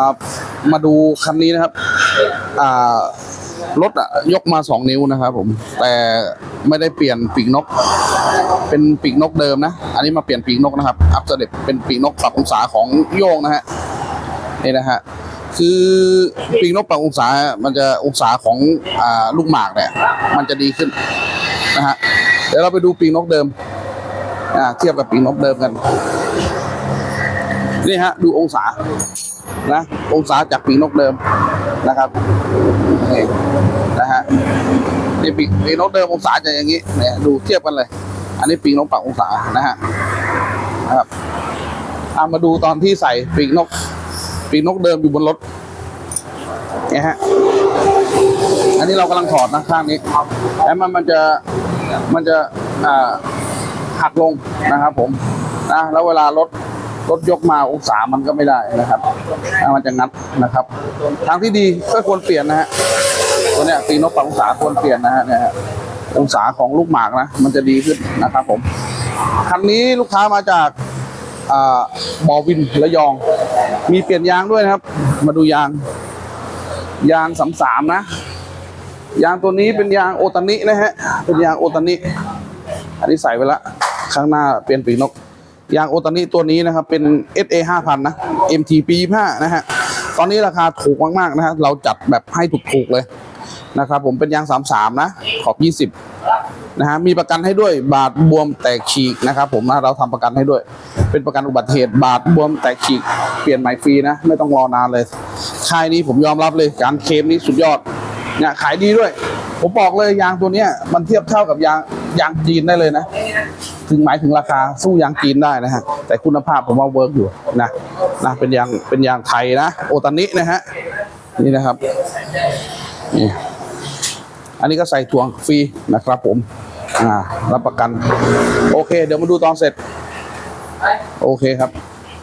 ามาดูคันนี้นะครับอ่ารถอะยกมาสองนิ้วนะครับผม แต่ไม่ได้เปลี่ยนปีกนก เป็นปีกนกเดิมนะ อันนี้มาเปลี่ยนปีกนกนะครับ อัพเด็จเป็นปีกนกปรับองศาของโยงนะฮะนี่นะฮะคือปีกนกปรับองศามันจะองศาของอ่าลูกหมากเนี่ยมันจะดีขึ้นนะฮะเดี๋ยวเราไปดูปีกนกเดิมอ่าเทียบกับปีกนกเดิมกัน นี่ฮะดูองศานะ องศาจากปีกนกเดิมนะครับนี่นะฮะนี่ปีกปีกนกเดิมองศาจะอย่างนี้เนี่ยดูเทียบกันเลย อันนี้ปีกนกปรับองศานะฮะนะครับเอามาดูตอนที่ใส่ปีกนก ปีกนกเดิมอยู่บนรถเนี่ยฮะอันนี้เรากำลังถอดนะข้างนี้แล้วมันมันจะมันจะอ่าหักลงนะครับผมนะแล้วเวลารถ รถยกมาองศามันก็ไม่ได้นะครับอ่ามันจะงัดนะครับ ทางที่ดีก็ควรเปลี่ยนนะฮะตัวเนี้ยปีนกปรับองศาควรเปลี่ยนนะฮะเนี่ยองศาของลูกหมากนะมันจะดีขึ้นนะครับผมคันนี้ลูกค้ามาจากอ่าบอวินระยอง มีเปลี่ยนยางด้วยนะครับ มาดูยาง ยางสามสามนะ ยางตัวนี้เป็นยางโอตานินะฮะเป็นยางโอตานิอันนี้ใส่ไปละข้างหน้าเปลี่ยนปีนก ยางโอตานิตัวนี้นะครับ เป็น SA 5,000 นะ MT ปี25นะฮะ ตอนนี้ราคาถูกมาก ๆ นะฮะ เราจัดแบบให้ถูก ๆ เลยนะครับ ผมเป็นยาง 33 นะ ขอบ 20 นะฮะ มีประกันให้ด้วยบาดบวมแตกฉีกนะครับ ผมนะ เราทำประกันให้ด้วย เป็นประกันอุบัติเหตุบาดบวมแตกฉีก เปลี่ยนใหม่ฟรีนะ ไม่ต้องรอนานเลย ค่ายนี้ผมยอมรับเลย การเคมนี้สุดยอด เนี่ยขายดีด้วย ผมบอกเลยยางตัวเนี้ยมันเทียบเท่ากับยาง ยางจีนได้เลยนะ ถึงหมายถึงราคาสู้ยางจีนได้นะฮะ แต่คุณภาพผมว่าเวิร์กอยู่นะนะเป็นยางเป็นยางไทยนะ โอตานินะฮะ นี่นะครับนี่อันนี้ก็ใส่ถ่วงฟรีนะครับผม อ่า รับประกัน โอเค เดี๋ยวมาดูตอนเสร็จ โอเคครับ